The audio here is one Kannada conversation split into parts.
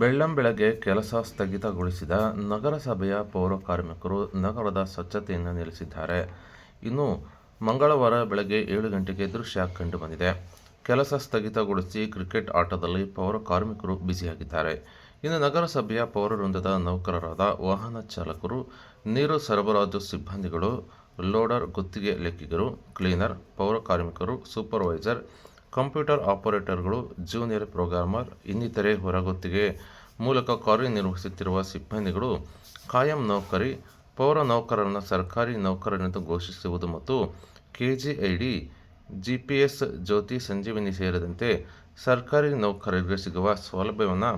ಬೆಳ್ಳಂಬೆಳಗ್ಗೆ ಕೆಲಸ ಸ್ಥಗಿತಗೊಳಿಸಿದ ನಗರಸಭೆಯ ಪೌರ ಕಾರ್ಮಿಕರು ನಗರದ ಸ್ವಚ್ಛತೆಯನ್ನು ನಿಲ್ಲಿಸಿದ್ದಾರೆ. ಇನ್ನು ಮಂಗಳವಾರ ಬೆಳಗ್ಗೆ ಏಳು ಗಂಟೆಗೆ ದೃಶ್ಯ ಕಂಡುಬಂದಿದೆ. ಕೆಲಸ ಸ್ಥಗಿತಗೊಳಿಸಿ ಕ್ರಿಕೆಟ್ ಆಟದಲ್ಲಿ ಪೌರ ಕಾರ್ಮಿಕರು ಬ್ಯುಸಿಯಾಗಿದ್ದಾರೆ. ಇನ್ನು ನಗರಸಭೆಯ ಪೌರವೃಂದದ ನೌಕರರಾದ ವಾಹನ ಚಾಲಕರು, ನೀರು ಸರಬರಾಜು ಸಿಬ್ಬಂದಿಗಳು, ಲೋಡರ್ ಗುತ್ತಿಗೆ ಲೆಕ್ಕಿಗರು, ಕ್ಲೀನರ್, ಪೌರ ಕಾರ್ಮಿಕರು, ಸೂಪರ್ವೈಸರ್ ಕಂಪ್ಯೂಟರ್ ಆಪರೇಟರ್ಗಳು, ಜೂನಿಯರ್ ಪ್ರೋಗ್ರಾಮರ್, ಇನ್ನಿತರೆ ಹೊರಗುತ್ತಿಗೆ ಮೂಲಕ ಕಾರ್ಯನಿರ್ವಹಿಸುತ್ತಿರುವ ಸಿಬ್ಬಂದಿಗಳು ಕಾಯಂ ನೌಕರಿ, ಪೌರ ನೌಕರರನ್ನು ಸರ್ಕಾರಿ ನೌಕರರೆಂದು ಘೋಷಿಸುವುದು ಮತ್ತು ಕೆಜಿಐಡಿ, ಜಿಪಿಎಸ್ ಜ್ಯೋತಿ ಸಂಜೀವಿನಿ ಸೇರಿದಂತೆ ಸರ್ಕಾರಿ ನೌಕರರಿಗೆ ಸಿಗುವ ಸೌಲಭ್ಯವನ್ನು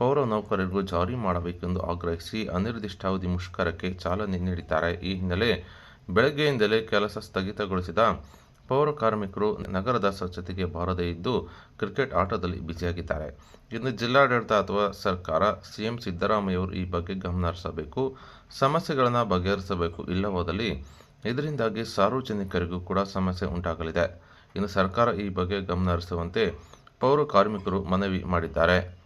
ಪೌರ ನೌಕರರಿಗೂ ಜಾರಿ ಮಾಡಬೇಕೆಂದು ಆಗ್ರಹಿಸಿ ಅನಿರ್ದಿಷ್ಟಾವಧಿ ಮುಷ್ಕರಕ್ಕೆ ಚಾಲನೆ ನೀಡಿದ್ದಾರೆ. ಈ ಹಿನ್ನೆಲೆ ಬೆಳಗ್ಗೆಯಿಂದಲೇ ಕೆಲಸ ಸ್ಥಗಿತಗೊಳಿಸಿದ ಪೌರ ಕಾರ್ಮಿಕರು ನಗರದ ಸ್ವಚ್ಛತೆಗೆ ಬಾರದೇ ಇದ್ದು ಕ್ರಿಕೆಟ್ ಆಟದಲ್ಲಿ ಬ್ಯುಸಿಯಾಗಿದ್ದಾರೆ. ಇನ್ನು ಜಿಲ್ಲಾಡಳಿತ ಅಥವಾ ಸರ್ಕಾರ, ಸಿಎಂ ಸಿದ್ದರಾಮಯ್ಯವರು ಈ ಬಗ್ಗೆ ಗಮನ ಹರಿಸಬೇಕು, ಸಮಸ್ಯೆಗಳನ್ನು ಬಗೆಹರಿಸಬೇಕು ಇಲ್ಲವಾದಲ್ಲಿ ಇದರಿಂದಾಗಿ ಸಾರ್ವಜನಿಕರಿಗೂ ಕೂಡ ಸಮಸ್ಯೆ ಉಂಟಾಗಲಿದೆ. ಇನ್ನು ಸರ್ಕಾರ ಈ ಬಗ್ಗೆ ಗಮನ ಹರಿಸುವಂತೆ ಪೌರ ಕಾರ್ಮಿಕರು ಮನವಿ ಮಾಡಿದ್ದಾರೆ.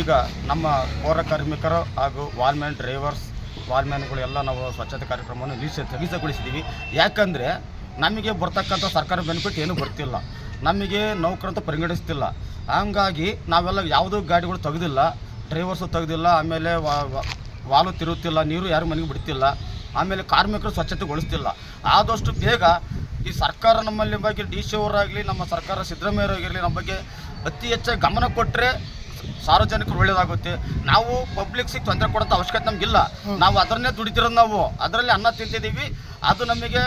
ಈಗ ನಮ್ಮ ಪೌರ ಕಾರ್ಮಿಕರು ಹಾಗೂ ವಾಲ್ಮ್ಯಾನ್ ಡ್ರೈವರ್ಸ್ ವಾಲ್ಮ್ಯಾನ್ಗಳು ಎಲ್ಲ ನಾವು ಸ್ವಚ್ಛತೆ ಕಾರ್ಯಕ್ರಮವನ್ನು ನಿಲ್ಲಿಸಿ ಸ್ಥಗಿತಗೊಳಿಸಿದ್ದೀವಿ ಯಾಕಂದರೆ ನಮಗೆ ಬರ್ತಕ್ಕಂಥ ಸರ್ಕಾರ ಬೆನಿಫಿಟ್ ಏನೂ ಬರ್ತಿಲ್ಲ. ನಮಗೆ ನೌಕರಂತ ಪರಿಗಣಿಸ್ತಿಲ್ಲ. ಹಂಗಾಗಿ ನಾವೆಲ್ಲ ಯಾವುದೂ ಗಾಡಿಗಳು ತೆಗೆದಿಲ್ಲ. ಡ್ರೈವರ್ಸು ತೆಗೆದಿಲ್ಲ, ಆಮೇಲೆ ವಾಲು ತಿರುತ್ತಿಲ್ಲ ನೀರು ಯಾರು ಮನೆಗೆ ಬಿಡ್ತಿಲ್ಲ. ಆಮೇಲೆ ಕಾರ್ಮಿಕರು ಸ್ವಚ್ಛತೆಗೊಳಿಸ್ತಿಲ್ಲ. ಆದಷ್ಟು ಬೇಗ ಈ ಸರ್ಕಾರ ನಮ್ಮಲ್ಲಿ ಬಗ್ಗೆ ಡಿ ಸಿ ಅವರಾಗಲಿ, ನಮ್ಮ ಸರ್ಕಾರ ಸಿದ್ದರಾಮಯ್ಯರಾಗಿರಲಿ ನಮ್ಮ ಬಗ್ಗೆ ಅತಿ ಹೆಚ್ಚಾಗಿ ಗಮನ ಕೊಟ್ಟರೆ ಸಾರ್ವಜನಿಕರು ಒಳ್ಳೇದಾಗುತ್ತೆ. ನಾವು ಪಬ್ಲಿಕ್ಸಿಗೆ ತೊಂದರೆ ಕೊಡೋಂಥ ಅವಶ್ಯಕತೆ ನಮಗಿಲ್ಲ. ನಾವು ಅದನ್ನೇ ದುಡಿತಿರೋದು ನಾವು. ಅದರಲ್ಲಿ ಅನ್ನ ತಿಂತಿದ್ದೀವಿ. ಅದು ನಮಗೆ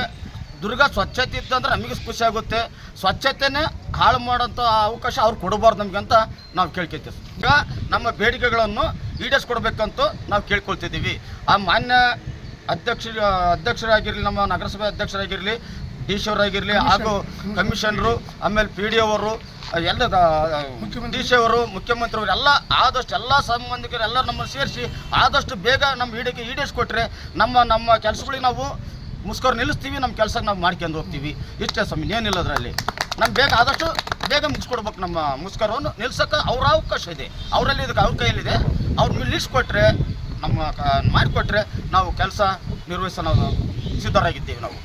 ದುರ್ಗ ಸ್ವಚ್ಛತೆ ಇತ್ತು ಅಂದ್ರೆ ನಮಗೆ ಖುಷಿ ಆಗುತ್ತೆ. ಸ್ವಚ್ಛತೆನೇ ಹಾಳು ಮಾಡೋಂಥ ಅವಕಾಶ ಅವ್ರು ಕೊಡಬಾರ್ದು ನಮಗೆ ಅಂತ ನಾವು ಕೇಳ್ಕೊತೀವಿ ಈಗ ನಮ್ಮ ಬೇಡಿಕೆಗಳನ್ನು ಈಡೇರಿಸ್ಕೊಡ್ಬೇಕಂತೂ ನಾವು ಕೇಳ್ಕೊಳ್ತಿದ್ದೀವಿ. ಆ ಮಾನ್ಯ ಅಧ್ಯಕ್ಷ ಅಧ್ಯಕ್ಷರಾಗಿರಲಿ ನಮ್ಮ ನಗರಸಭೆ ಅಧ್ಯಕ್ಷರಾಗಿರಲಿ ಡಿ ಸಿ ಅವರಾಗಿರಲಿ ಹಾಗೂ ಕಮಿಷನರು ಆಮೇಲೆ ಪಿ ಡಿ ಅವರು ಎಲ್ಲ ಡಿ ಸಿ ಅವರು ಮುಖ್ಯಮಂತ್ರಿ ಅವರು ಎಲ್ಲ ಆದಷ್ಟು ಎಲ್ಲ ಸಂಬಂಧಿಕರು ಎಲ್ಲ ನಮ್ಮನ್ನು ಸೇರಿಸಿ ಆದಷ್ಟು ಬೇಗ ನಮ್ಮ ಈಡಿಗೆ ಈಡೇರಿಸ್ಕೊಟ್ರೆ ನಮ್ಮ ನಮ್ಮ ಕೆಲಸಗಳಿಗೆ ನಾವು ಮುಸ್ಕರ್ ನಿಲ್ಲಿಸ್ತೀವಿ ನಮ್ಮ ಕೆಲಸ ನಾವು ಮಾಡ್ಕೊಂಡು ಹೋಗ್ತೀವಿ. ಇಷ್ಟೇ ಸ್ವಾಮಿ ಏನಿಲ್ಲ ಅದರಲ್ಲಿ. ನಮ್ಗೆ ಬೇಗ ಆದಷ್ಟು ಬೇಗ ಮುಗಿಸ್ಕೊಡ್ಬೇಕು ನಮ್ಮ ಮುಸ್ಕರವನ್ನು ನಿಲ್ಸೋಕೆ ಅವ್ರ ಅವಕಾಶ ಇದೆ. ಅವರಲ್ಲಿ ಇದಕ್ಕೆ ಅವ್ರ ಕೈಯಲ್ಲಿದೆ. ಅವ್ರು ನಿಲ್ಲಿಸ್ಕೊಟ್ರೆ ನಮ್ಮ ಮಾಡಿಕೊಟ್ರೆ ನಾವು ಕೆಲಸ ನಿರ್ವಹಿಸೋ ನಾವು ಸಿದ್ಧರಾಗಿದ್ದೀವಿ ನಾವು.